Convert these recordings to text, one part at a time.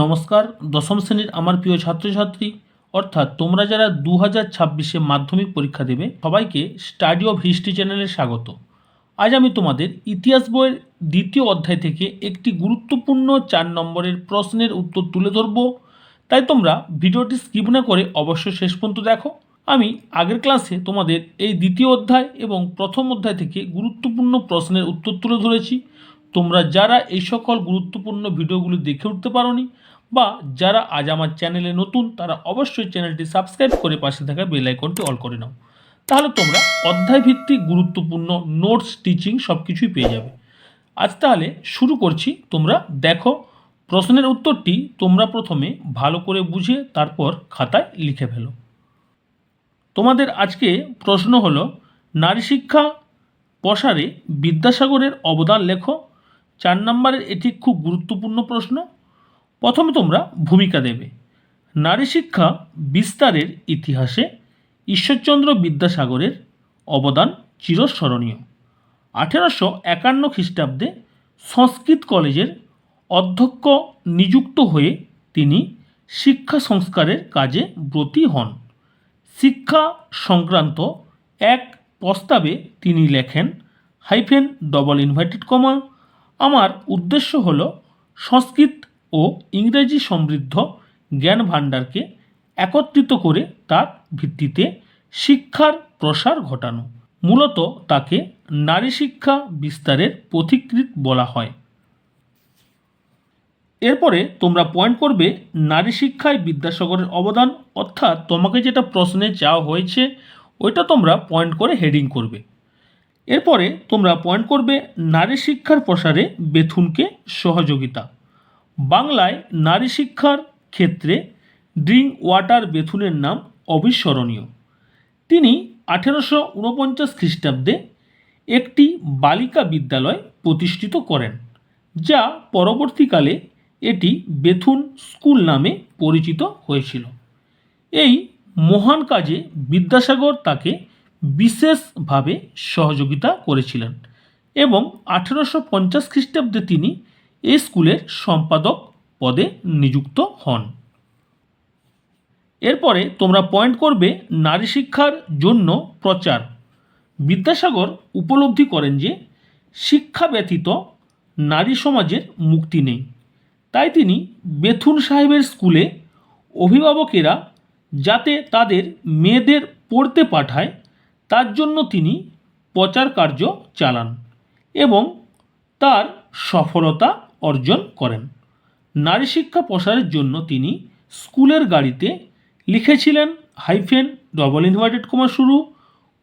নমস্কার, দশম শ্রেণির আমার প্রিয় ছাত্রছাত্রী, অর্থাৎ তোমরা যারা দু হাজার ছাব্বিশে মাধ্যমিক পরীক্ষা দেবে, সবাইকে স্টাডি অফ হিস্ট্রি চ্যানেলে স্বাগত। আজ আমি তোমাদের ইতিহাস বইয়ের দ্বিতীয় অধ্যায় থেকে একটি গুরুত্বপূর্ণ চার নম্বরের প্রশ্নের উত্তর তুলে ধরব। তাই তোমরা ভিডিওটি স্কিপ না করে অবশ্যই শেষ পর্যন্ত দেখো। আমি আগের ক্লাসে তোমাদের এই দ্বিতীয় অধ্যায় এবং প্রথম অধ্যায় থেকে গুরুত্বপূর্ণ প্রশ্নের উত্তর তুলে ধরেছি। তোমরা যারা এই সকল গুরুত্বপূর্ণ ভিডিওগুলি দেখে উঠতে পারোনি বা যারা আজ আমার চ্যানেলে নতুন, তারা অবশ্যই চ্যানেলটি সাবস্ক্রাইব করে পাশে থাকা বেল আইকনটি অল করে নাও। তাহলে তোমরা অধ্যায়ভিত্তিক গুরুত্বপূর্ণ নোটস, টিচিং সব কিছুই পেয়ে যাবে। আজ তাহলে শুরু করছি। তোমরা দেখো, প্রশ্নের উত্তরটি তোমরা প্রথমে ভালো করে বুঝে তারপর খাতায় লিখে ফেলো। তোমাদের আজকে প্রশ্ন হলো, নারী শিক্ষা প্রসারে বিদ্যাসাগরের অবদান লেখো চার নম্বরের এটি খুব গুরুত্বপূর্ণ প্রশ্ন। প্রথমে তোমরা ভূমিকা দেবে। নারী শিক্ষা বিস্তারের ইতিহাসে ঈশ্বরচন্দ্র বিদ্যাসাগরের অবদান চিরস্মরণীয়। আঠেরোশো একান্ন খ্রিস্টাব্দে সংস্কৃত কলেজের অধ্যক্ষ নিযুক্ত হয়ে তিনি শিক্ষা সংস্কারের কাজে ব্রতী হন। শিক্ষা সংক্রান্ত এক প্রস্তাবে তিনি লেখেন, হাইফেন ডবল ইনভার্টেড কমা আমার উদ্দেশ্য হল সংস্কৃত ও ইংরেজি সমৃদ্ধ জ্ঞান ভাণ্ডারকে একত্রিত করে তার ভিত্তিতে শিক্ষার প্রসার ঘটানো। মূলত তাকে নারী শিক্ষা বিস্তারের পথিকৃৎ বলা হয়। এরপরে তোমরা পয়েন্ট করবে নারী শিক্ষায় বিদ্যাসাগরের অবদান। অর্থাৎ তোমাকে যেটা প্রশ্নে চাওয়া হয়েছে, ওইটা তোমরা পয়েন্ট করে হেডিং করবে। এরপরে তোমরা পয়েন্ট করবে নারী শিক্ষার প্রসারে বেথুনকে সহযোগিতা। বাংলায় নারী শিক্ষার ক্ষেত্রে ড্রিঙ্ক ওয়াটার বেথুনের নাম অবিস্মরণীয়। তিনি আঠেরোশো উনপঞ্চাশ খ্রিস্টাব্দে একটি বালিকা বিদ্যালয় প্রতিষ্ঠিত করেন, যা পরবর্তীকালে এটি বেথুন স্কুল নামে পরিচিত হয়েছিল। এই মহান কাজে বিদ্যাসাগর তাকে বিশেষভাবে সহযোগিতা করেছিলেন এবং আঠেরোশো পঞ্চাশ খ্রিস্টাব্দে তিনি এই স্কুলের সম্পাদক পদে নিযুক্ত হন। এরপরে তোমরা পয়েন্ট করবে নারী শিক্ষার জন্য প্রচার। বিদ্যাসাগর উপলব্ধি করেন যে শিক্ষা ব্যতীত নারী সমাজের মুক্তি নেই। তাই তিনি বেথুন সাহেবের স্কুলে অভিভাবকেরা যাতে তাদের মেয়েদের পড়তে পাঠায় তার জন্য তিনি প্রচার কার্য চালান এবং তার সফলতা অর্জন করেন। নারী শিক্ষা প্রসারের জন্য তিনি স্কুলের গাড়িতে লিখেছিলেন হাইফেন ডবল ইনভার্টেড কমা শুরু,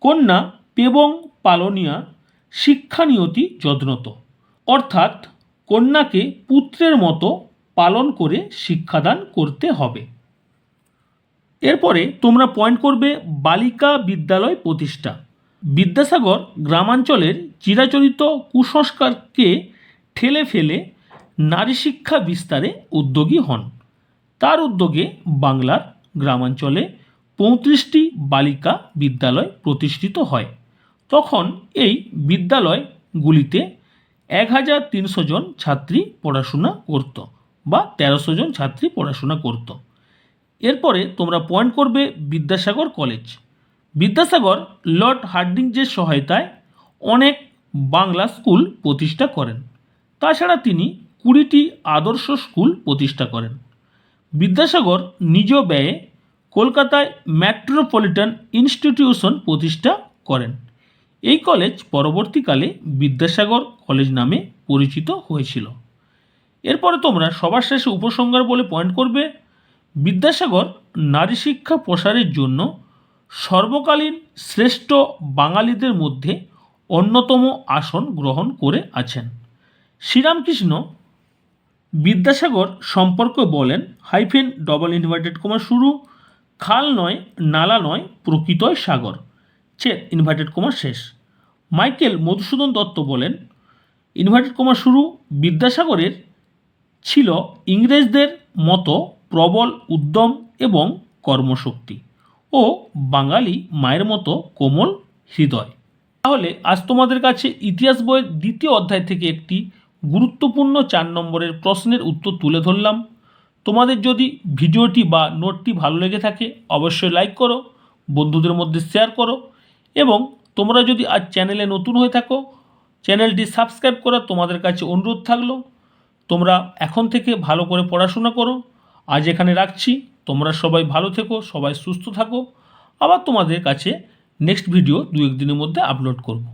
কন্যা পেবং পালনিয়া শিক্ষানিয়তি যত্নত। অর্থাৎ কন্যাকে পুত্রের মতো পালন করে শিক্ষাদান করতে হবে। এরপরে তোমরা পয়েন্ট করবে বালিকা বিদ্যালয় প্রতিষ্ঠা। বিদ্যাসাগর গ্রামাঞ্চলের চিরাচরিত কুসংস্কারকে ঠেলে ফেলে নারী শিক্ষা বিস্তারে উদ্যোগী হন। তার উদ্যোগে বাংলার গ্রামাঞ্চলে পঁয়ত্রিশটি বালিকা বিদ্যালয় প্রতিষ্ঠিত হয়। তখন এই বিদ্যালয়গুলিতে এক হাজার তিনশো জন ছাত্রী পড়াশোনা করত বা তেরোশো জন ছাত্রী পড়াশোনা করত। এরপরে তোমরা পয়েন্ট করবে বিদ্যাসাগর কলেজ বিদ্যাসাগর লর্ড হার্ডিঞ্জের সহায়তায় অনেক বাংলা স্কুল প্রতিষ্ঠা করেন। তাছাড়া তিনি কুড়িটি আদর্শ স্কুল প্রতিষ্ঠা করেন। বিদ্যাসাগর নিজ ব্যয়ে কলকাতায় মেট্রোপলিটন ইনস্টিটিউশন প্রতিষ্ঠা করেন। এই কলেজ পরবর্তীকালে বিদ্যাসাগর কলেজ নামে পরিচিত হয়েছিল। এরপরে তোমরা সবার শেষে উপসংহার বলে পয়েন্ট করবে বিদ্যাসাগর নারী শিক্ষা প্রসারের জন্য সর্বকালীন শ্রেষ্ঠ বাঙালিদের মধ্যে অন্যতম আসন গ্রহণ করে আছেন। শ্রীরামকৃষ্ণ বিদ্যাসাগর সম্পর্কে বলেন, হাইফেন ডবল ইনভার্টেড কমা শুরু, খাল নয়, নালা নয়, প্রকৃতই সাগর, ছেদ ইনভার্টেড কমা শেষ। মাইকেল মধুসূদন দত্ত বলেন, ইনভার্টেড কমা শুরু বিদ্যাসাগরের ছিল ইংরেজদের মতো প্রবল, উদ্যম এবং কর্মশক্তি। ও বাঙালি মায়ের মতো কোমল হৃদয়। তাহলে আজ তোমাদের কাছে ইতিহাস বইয়ের দ্বিতীয় অধ্যায় থেকে একটি গুরুত্বপূর্ণ চার নম্বরের প্রশ্নের উত্তর তুলে ধরলাম। তোমাদের যদি ভিডিওটি বা নোটটি ভালো লেগে থাকে, অবশ্যই লাইক করো, বন্ধুদের মধ্যে শেয়ার করো এবং তোমরা যদি আজ চ্যানেলে নতুন হয়ে থাকো, চ্যানেলটি সাবস্ক্রাইব করা তোমাদের কাছে অনুরোধ থাকল। তোমরা এখন থেকে ভালো করে পড়াশোনা করো আজ এখানে রাখছি। তোমরা সবাই ভালো থেকো, সবাই সুস্থ থাকো। আবার তোমাদের কাছে নেক্সট ভিডিও দু একদিনের মধ্যে আপলোড করব।